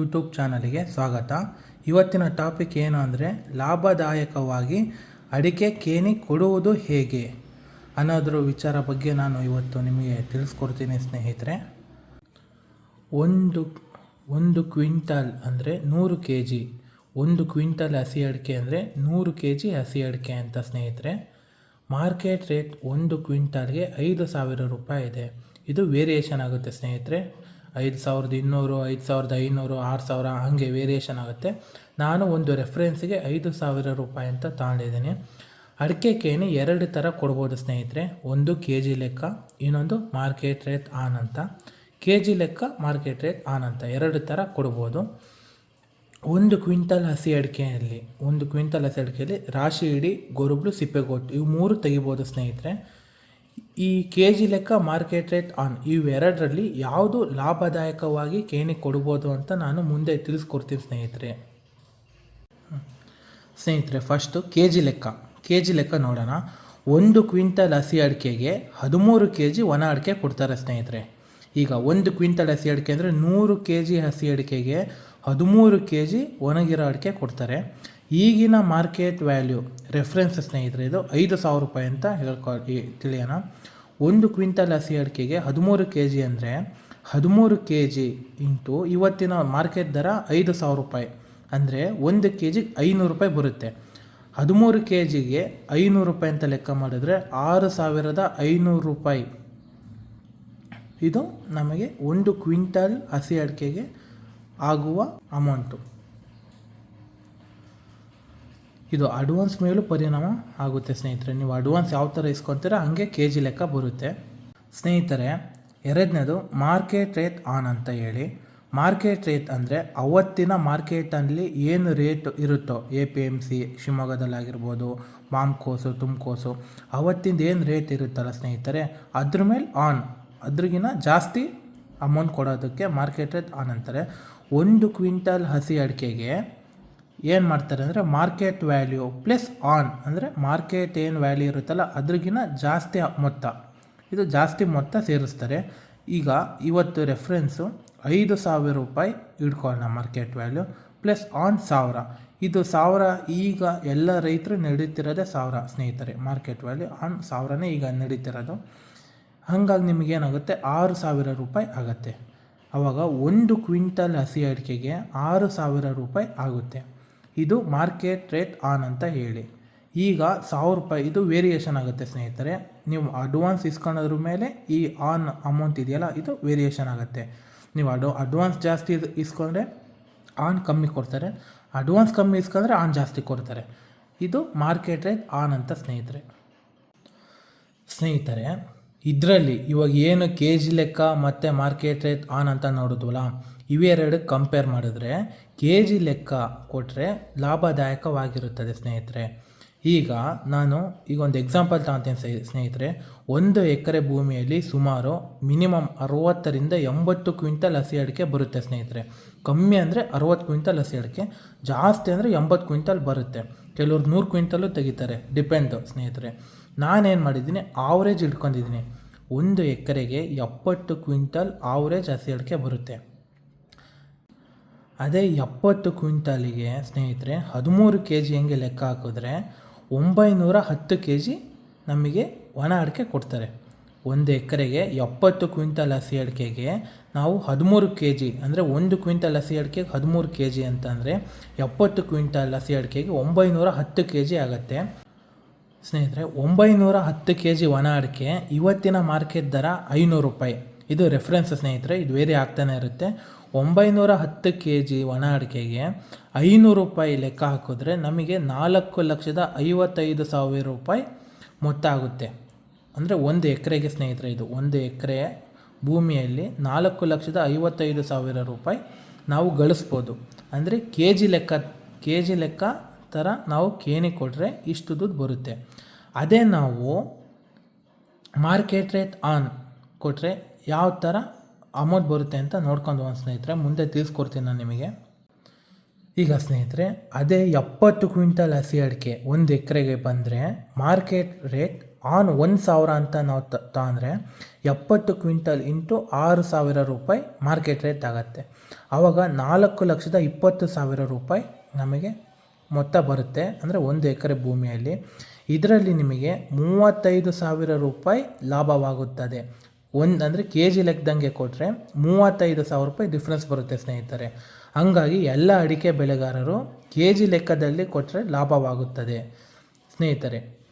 YouTube ಚಾನಲಿಗೆ ಸ್ವಾಗತ. ಇವತ್ತಿನ topic ಏನು ಅಂದರೆ ಲಾಭದಾಯಕವಾಗಿ ಅಡಿಕೆ ಕೇಣಿ ಕೊಡುವುದು ಹೇಗೆ? ಅನ್ನೋದ್ರ ವಿಚಾರ ಬಗ್ಗೆ ನಾನು ಇವತ್ತು ನಿಮಗೆ ತಿಳಿಸ್ಕೊಡ್ತೀನಿ ಸ್ನೇಹಿತರೆ. ಒಂದು ಒಂದು ಕ್ವಿಂಟಲ್ ಅಂದರೆ ನೂರು ಕೆ ಜಿ ಒಂದು ಕ್ವಿಂಟಲ್ ಹಸಿ ಅಡಿಕೆ ಅಂದರೆ ನೂರು ಕೆ ಜಿ ಹಸಿ ಅಡಿಕೆ ಅಂತ ಸ್ನೇಹಿತರೆ. ಮಾರ್ಕೆಟ್ ರೇಟ್ ಒಂದು ಕ್ವಿಂಟಲ್ಗೆ ಐದು ಸಾವಿರ ರೂಪಾಯಿ ಇದೆ. ಇದು ವೇರಿಯೇಷನ್ ಆಗುತ್ತೆ ಸ್ನೇಹಿತರೆ. ಐದು ಸಾವಿರದ ಇನ್ನೂರು, ಐದು ಸಾವಿರದ ಐನೂರು, ಆರು ಸಾವಿರ, ಹಾಗೆ ವೇರಿಯೇಷನ್ ಆಗುತ್ತೆ. ನಾನು ಒಂದು ರೆಫರೆನ್ಸ್ಗೆ ಐದು ಸಾವಿರ ರೂಪಾಯಿ ಅಂತ ತಗೊಂಡಿದ್ದೀನಿ. ಅಡಿಕೆ ಕೇಣಿ ಎರಡು ಥರ ಕೊಡ್ಬೋದು ಸ್ನೇಹಿತರೆ. ಒಂದು ಕೆ ಜಿ ಲೆಕ್ಕ, ಇನ್ನೊಂದು ಮಾರ್ಕೆಟ್ ರೇಟ್ ಆನ್ ಅಂತ. ಕೆ ಜಿ ಲೆಕ್ಕ ಮಾರ್ಕೆಟ್ ರೇಟ್ ಆನ್ ಅಂತ. ಎರಡು ಥರ ಕೊಡ್ಬೋದು. ಒಂದು ಕ್ವಿಂಟಲ್ ಹಸಿ ಅಡಿಕೆಯಲ್ಲಿ, ಒಂದು ಕ್ವಿಂಟಲ್ ಹಸಿ ಅಡಿಕೆಯಲ್ಲಿ ರಾಶಿ ಇಡೀ ಸಿಪ್ಪೆ ಸಿಪ್ಪೆಗೋಟು, ಇವು ಮೂರು ತೆಗಿಬೋದು ಸ್ನೇಹಿತರೆ. ಈ ಕೆ ಜಿ ಲೆಕ್ಕ ಮಾರ್ಕೆಟ್ ರೇಟ್ ಆನ್ ಇವೆರಡರಲ್ಲಿ ಯಾವುದು ಲಾಭದಾಯಕವಾಗಿ ಕೇಣಿ ಕೊಡ್ಬೋದು ಅಂತ ನಾನು ಮುಂದೆ ತಿಳಿಸ್ಕೊಡ್ತೀನಿ ಸ್ನೇಹಿತರೆ. ಸ್ನೇಹಿತರೆ ಫಸ್ಟು ಕೆ ಜಿ ಲೆಕ್ಕ. ಕೆ ಜಿ ಲೆಕ್ಕ ನೋಡೋಣ. ಒಂದು ಕ್ವಿಂಟಲ್ ಹಸಿ ಅಡಿಕೆಗೆ ಹದಿಮೂರು ಕೆ ಜಿ ಒಣ ಅಡಿಕೆ ಕೊಡ್ತಾರೆ ಸ್ನೇಹಿತರೆ. ಈಗ ಒಂದು ಕ್ವಿಂಟಲ್ ಹಸಿ ಅಡಿಕೆ ಅಂದರೆ ನೂರು ಕೆ ಜಿ ಹಸಿ ಅಡಿಕೆಗೆ ಹದಿಮೂರು ಕೆ ಜಿ ಒಣಗಿರೋ ಅಡಿಕೆ ಕೊಡ್ತಾರೆ. ಈಗಿನ ಮಾರ್ಕೆಟ್ ವ್ಯಾಲ್ಯೂ, ರೆಫರೆನ್ಸ್ ಸ್ನೇಹಿತರೆ, ಇದು ಐದು ಸಾವಿರ ರೂಪಾಯಿ ಅಂತ ಹೇಳ್ಕೊ ತಿಳಿಯೋಣ. ಒಂದು ಕ್ವಿಂಟಲ್ ಹಸಿ ಅಡಿಕೆಗೆ ಹದಿಮೂರು ಕೆ ಜಿ ಅಂದರೆ ಹದಿಮೂರು ಕೆ ಜಿ ಇಂಟು ಇವತ್ತಿನ ಮಾರ್ಕೆಟ್ ದರ ಐದು ಸಾವಿರ ರೂಪಾಯಿ. ಅಂದರೆ ಒಂದು ಕೆ ಜಿಗೆ ಐನೂರು ರೂಪಾಯಿ ಬರುತ್ತೆ. ಹದಿಮೂರು ಕೆ ಜಿಗೆ ಐನೂರು ರೂಪಾಯಿ ಅಂತ ಲೆಕ್ಕ ಮಾಡಿದ್ರೆ ಆರು ಸಾವಿರದ ಐನೂರು ರೂಪಾಯಿ. ಇದು ನಮಗೆ ಒಂದು ಕ್ವಿಂಟಲ್ ಹಸಿ ಅಡಿಕೆಗೆ ಆಗುವ ಅಮೌಂಟು. ಇದು ಅಡ್ವಾನ್ಸ್ ಮೇಲೂ ಪರಿಣಾಮ ಆಗುತ್ತೆ ಸ್ನೇಹಿತರೆ. ನೀವು ಅಡ್ವಾನ್ಸ್ ಯಾವ ಥರ ಇಸ್ಕೊತೀರ ಹಾಗೆ ಕೆ ಜಿ ಲೆಕ್ಕ ಬರುತ್ತೆ. ಸ್ನೇಹಿತರೆ, ಎರಡನೇದು ಮಾರ್ಕೆಟ್ ರೇಟ್ ಆನ್ ಅಂತ ಹೇಳಿ. ಮಾರ್ಕೆಟ್ ರೇಟ್ ಅಂದರೆ ಅವತ್ತಿನ ಮಾರ್ಕೆಟಲ್ಲಿ ಏನು ರೇಟ್ ಇರುತ್ತೋ ಎ ಪಿ ಎಂ ಸಿ ಶಿವಮೊಗ್ಗದಲ್ಲಾಗಿರ್ಬೋದು ಮಾಮ್ಕೋಸು ತುಮಕೋಸು, ಅವತ್ತಿಂದ ಏನು ರೇಟ್ ಇರುತ್ತಲ್ಲ ಸ್ನೇಹಿತರೆ, ಅದ್ರ ಮೇಲೆ ಆನ್ ಅದ್ರಿಗಿನ ಜಾಸ್ತಿ ಅಮೌಂಟ್ ಕೊಡೋದಕ್ಕೆ ಮಾರ್ಕೆಟ್ ರೇಟ್ ಆನ್ ಅಂತಾರೆ. ಒಂದು ಕ್ವಿಂಟಲ್ ಹಸಿ ಅಡಿಕೆಗೆ ಏನು ಮಾಡ್ತಾರೆ ಅಂದರೆ ಮಾರ್ಕೆಟ್ ವ್ಯಾಲ್ಯೂ ಪ್ಲಸ್ ಆನ್ ಅಂದರೆ ಮಾರ್ಕೆಟ್ ಏನು ವ್ಯಾಲ್ಯೂ ಇರುತ್ತಲ್ಲ ಅದ್ರಿಗಿನ ಜಾಸ್ತಿ ಮೊತ್ತ. ಇದು ಜಾಸ್ತಿ ಮೊತ್ತ ಸೇರಿಸ್ತಾರೆ. ಈಗ ಇವತ್ತು ರೆಫ್ರೆನ್ಸು ಐದು ಸಾವಿರ ರೂಪಾಯಿ ಇಟ್ಕೊಳ್ಳೋಣ ಮಾರ್ಕೆಟ್ ವ್ಯಾಲ್ಯೂ ಪ್ಲಸ್ ಆನ್ ಸಾವಿರ. ಇದು ಸಾವಿರ ಈಗ ಎಲ್ಲ ರೈತರು ನಡೀತಿರೋದೇ ಸಾವಿರ, ಸ್ನೇಹಿತರೆ. ಮಾರ್ಕೆಟ್ ವ್ಯಾಲ್ಯೂ ಆನ್ ಸಾವಿರನೇ ಈಗ ನಡೀತಿರೋದು. ಹಾಗಾಗಿ ನಿಮಗೇನಾಗುತ್ತೆ? ಆರು ಸಾವಿರ ರೂಪಾಯಿ ಆಗುತ್ತೆ. ಆವಾಗ ಒಂದು ಕ್ವಿಂಟಲ್ ಹಸಿ ಅಡಿಕೆಗೆ ಆರು ಸಾವಿರ ರೂಪಾಯಿ ಆಗುತ್ತೆ. ಇದು ಮಾರ್ಕೆಟ್ ರೇಟ್ ಆನ್ ಅಂತ ಹೇಳಿ. ಈಗ ಸಾವಿರ ರೂಪಾಯಿ, ಇದು ವೇರಿಯೇಷನ್ ಆಗುತ್ತೆ ಸ್ನೇಹಿತರೆ. ನೀವು ಅಡ್ವಾನ್ಸ್ ಇಸ್ಕೊಳ್ಳೋದ್ರ ಮೇಲೆ ಈ ಆನ್ ಅಮೌಂಟ್ ಇದೆಯಲ್ಲ, ಇದು ವೇರಿಯೇಷನ್ ಆಗುತ್ತೆ. ನೀವು ಅಡ್ ಅಡ್ವಾನ್ಸ್ ಜಾಸ್ತಿ ಇಸ್ಕೊಂಡ್ರೆ ಆನ್ ಕಮ್ಮಿ ಕೊಡ್ತಾರೆ. ಅಡ್ವಾನ್ಸ್ ಕಮ್ಮಿ ಇಸ್ಕೊಂಡ್ರೆ ಆನ್ ಜಾಸ್ತಿ ಕೊಡ್ತಾರೆ. ಇದು ಮಾರ್ಕೆಟ್ ರೇಟ್ ಆನ್ ಅಂತ ಸ್ನೇಹಿತರೆ. ಸ್ನೇಹಿತರೆ ಇದರಲ್ಲಿ ಇವಾಗ ಏನು ಕೆ ಜಿ ಲೆಕ್ಕ ಮತ್ತು ಮಾರ್ಕೆಟ್ ರೇಟ್ ಆನ್ ಅಂತ ನೋಡಿದ್ವಲ್ಲ, ಇವೆರಡು ಕಂಪೇರ್ ಮಾಡಿದ್ರೆ ಕೆ ಜಿ ಲೆಕ್ಕ ಕೊಟ್ಟರೆ ಲಾಭದಾಯಕವಾಗಿರುತ್ತದೆ ಸ್ನೇಹಿತರೆ. ಈಗ ನಾನು ಈಗ ಒಂದು ಎಕ್ಸಾಂಪಲ್ ತಗೊತೀನಿ ಸ್ನೇಹಿತರೆ. ಒಂದು ಎಕರೆ ಭೂಮಿಯಲ್ಲಿ ಸುಮಾರು ಮಿನಿಮಮ್ ಅರವತ್ತರಿಂದ ಎಂಬತ್ತು ಕ್ವಿಂಟಲ್ ಹಸಿ ಅಡಿಕೆ ಬರುತ್ತೆ ಸ್ನೇಹಿತರೆ. ಕಮ್ಮಿ ಅಂದರೆ ಅರವತ್ತು ಕ್ವಿಂಟಲ್ ಹಸಿ ಅಡಿಕೆ, ಜಾಸ್ತಿ ಅಂದರೆ ಎಂಬತ್ತು ಕ್ವಿಂಟಲ್ ಬರುತ್ತೆ. ಕೆಲವ್ರು ನೂರು ಕ್ವಿಂಟಲು ತೆಗಿತಾರೆ ಡಿಪೆಂಡು ಸ್ನೇಹಿತರೆ. ನಾನೇನು ಮಾಡಿದ್ದೀನಿ? ಆವ್ರೇಜ್ ಇಟ್ಕೊಂಡಿದ್ದೀನಿ. ಒಂದು ಎಕರೆಗೆ ಎಪ್ಪತ್ತು ಕ್ವಿಂಟಲ್ ಆವ್ರೇಜ್ ಹಸಿ ಅಡಿಕೆ ಬರುತ್ತೆ. ಅದೇ ಎಪ್ಪತ್ತು ಕ್ವಿಂಟಲಿಗೆ ಸ್ನೇಹಿತರೆ, ಹದಿಮೂರು ಕೆ ಜಿ ಹೆಂಗೆ ಲೆಕ್ಕ ಹಾಕಿದ್ರೆ ಒಂಬೈನೂರ ಹತ್ತು ಕೆ ಜಿ ನಮಗೆ ಒಣ ಅಡಿಕೆ ಕೊಡ್ತಾರೆ. ಒಂದು ಎಕರೆಗೆ ಎಪ್ಪತ್ತು ಕ್ವಿಂಟಲ್ ಹಸಿ ಅಡಿಕೆಗೆ ನಾವು ಹದಿಮೂರು ಕೆ ಜಿ ಅಂದರೆ ಒಂದು ಕ್ವಿಂಟಲ್ ಹಸಿ ಅಡಿಕೆಗೆ ಹದಿಮೂರು ಕೆ ಜಿ ಅಂತಂದರೆ ಎಪ್ಪತ್ತು ಕ್ವಿಂಟಲ್ ಹಸಿ ಅಡಿಕೆಗೆ ಒಂಬೈನೂರ ಹತ್ತು ಕೆ ಜಿ ಆಗುತ್ತೆ. ಸ್ನೇಹಿತರೆ, ಒಂಬೈನೂರ ಹತ್ತು ಕೆ ಜಿ ಒಣ ಅಡಿಕೆ ಇವತ್ತಿನ ಮಾರ್ಕೆಟ್ ದರ ಐನೂರು ರೂಪಾಯಿ. ಇದು ರೆಫರೆನ್ಸ್ ಸ್ನೇಹಿತರೆ, ಇದು ಬೇರೆ ಆಗ್ತಾನೆ ಇರುತ್ತೆ. ಒಂಬೈನೂರ ಹತ್ತು ಕೆ ಜಿ ಒಣ ಅಡಿಕೆಗೆ ಐನೂರು ರೂಪಾಯಿ ಲೆಕ್ಕ ಹಾಕಿದ್ರೆ ನಮಗೆ ನಾಲ್ಕು ಲಕ್ಷದ ಐವತ್ತೈದು ಸಾವಿರ ರೂಪಾಯಿ ಮೊತ್ತ ಆಗುತ್ತೆ ಅಂದರೆ ಒಂದು ಎಕರೆಗೆ ಸ್ನೇಹಿತರೆ, ಇದು ಒಂದು ಎಕರೆ ಭೂಮಿಯಲ್ಲಿ ನಾಲ್ಕು ಲಕ್ಷದ ಐವತ್ತೈದು ಸಾವಿರ ರೂಪಾಯಿ ನಾವು ಗಳಿಸ್ಬೋದು. ಅಂದರೆ ಕೆ ಜಿ ಲೆಕ್ಕ ಕೆ ಜಿ ಲೆಕ್ಕ ಥರ ನಾವು ಕೇಣಿ ಕೊಟ್ಟರೆ ಇಷ್ಟು ದುಡ್ಡು ಬರುತ್ತೆ. ಅದೇ ನಾವು ಮಾರ್ಕೆಟ್ ರೇಟ್ ಆನ್ ಕೊಟ್ಟರೆ ಯಾವ ಥರ ಅಮೌಂಟ್ ಬರುತ್ತೆ ಅಂತ ನೋಡ್ಕೊಂಡು ಒಂದು ಸ್ನೇಹಿತರೆ, ಮುಂದೆ ತಿಳಿಸ್ಕೊಡ್ತೀನಿ ನಾನು ನಿಮಗೆ. ಈಗ ಸ್ನೇಹಿತರೆ, ಅದೇ ಎಪ್ಪತ್ತು ಕ್ವಿಂಟಲ್ ಹಸಿ ಅಡಿಕೆ ಒಂದು ಎಕರೆಗೆ ಬಂದರೆ ಮಾರ್ಕೆಟ್ ರೇಟ್ ಆನ್ ಒಂದು ಸಾವಿರ ಅಂತ ನಾವು ತಗೊಂಡ್ರೆ ಎಪ್ಪತ್ತು ಕ್ವಿಂಟಲ್ ಇಂಟು ಆರು ಸಾವಿರ ರೂಪಾಯಿ ಮಾರ್ಕೆಟ್ ರೇಟ್ ಆಗುತ್ತೆ. ಆವಾಗ ನಾಲ್ಕು ಲಕ್ಷದ ಇಪ್ಪತ್ತು ಸಾವಿರ ರೂಪಾಯಿ ನಮಗೆ ಮೊತ್ತ ಬರುತ್ತೆ ಅಂದರೆ ಒಂದು ಎಕರೆ ಭೂಮಿಯಲ್ಲಿ. ಇದರಲ್ಲಿ ನಿಮಗೆ ಮೂವತ್ತೈದು ಸಾವಿರ ರೂಪಾಯಿ ಲಾಭವಾಗುತ್ತದೆ. ಒಂದು ಅಂದರೆ ಕೆ ಜಿ ಲೆಕ್ಕದಂಗೆ ಕೊಟ್ಟರೆ ಮೂವತ್ತೈದು ಸಾವಿರ ರೂಪಾಯಿ ಡಿಫ್ರೆನ್ಸ್ ಬರುತ್ತೆ ಸ್ನೇಹಿತರೆ. ಹಂಗಾಗಿ ಎಲ್ಲ ಅಡಿಕೆ ಬೆಳೆಗಾರರು ಕೆ ಜಿ ಲೆಕ್ಕದಲ್ಲಿ ಕೊಟ್ಟರೆ ಲಾಭವಾಗುತ್ತದೆ. ಸ್ನೇಹಿತರೆ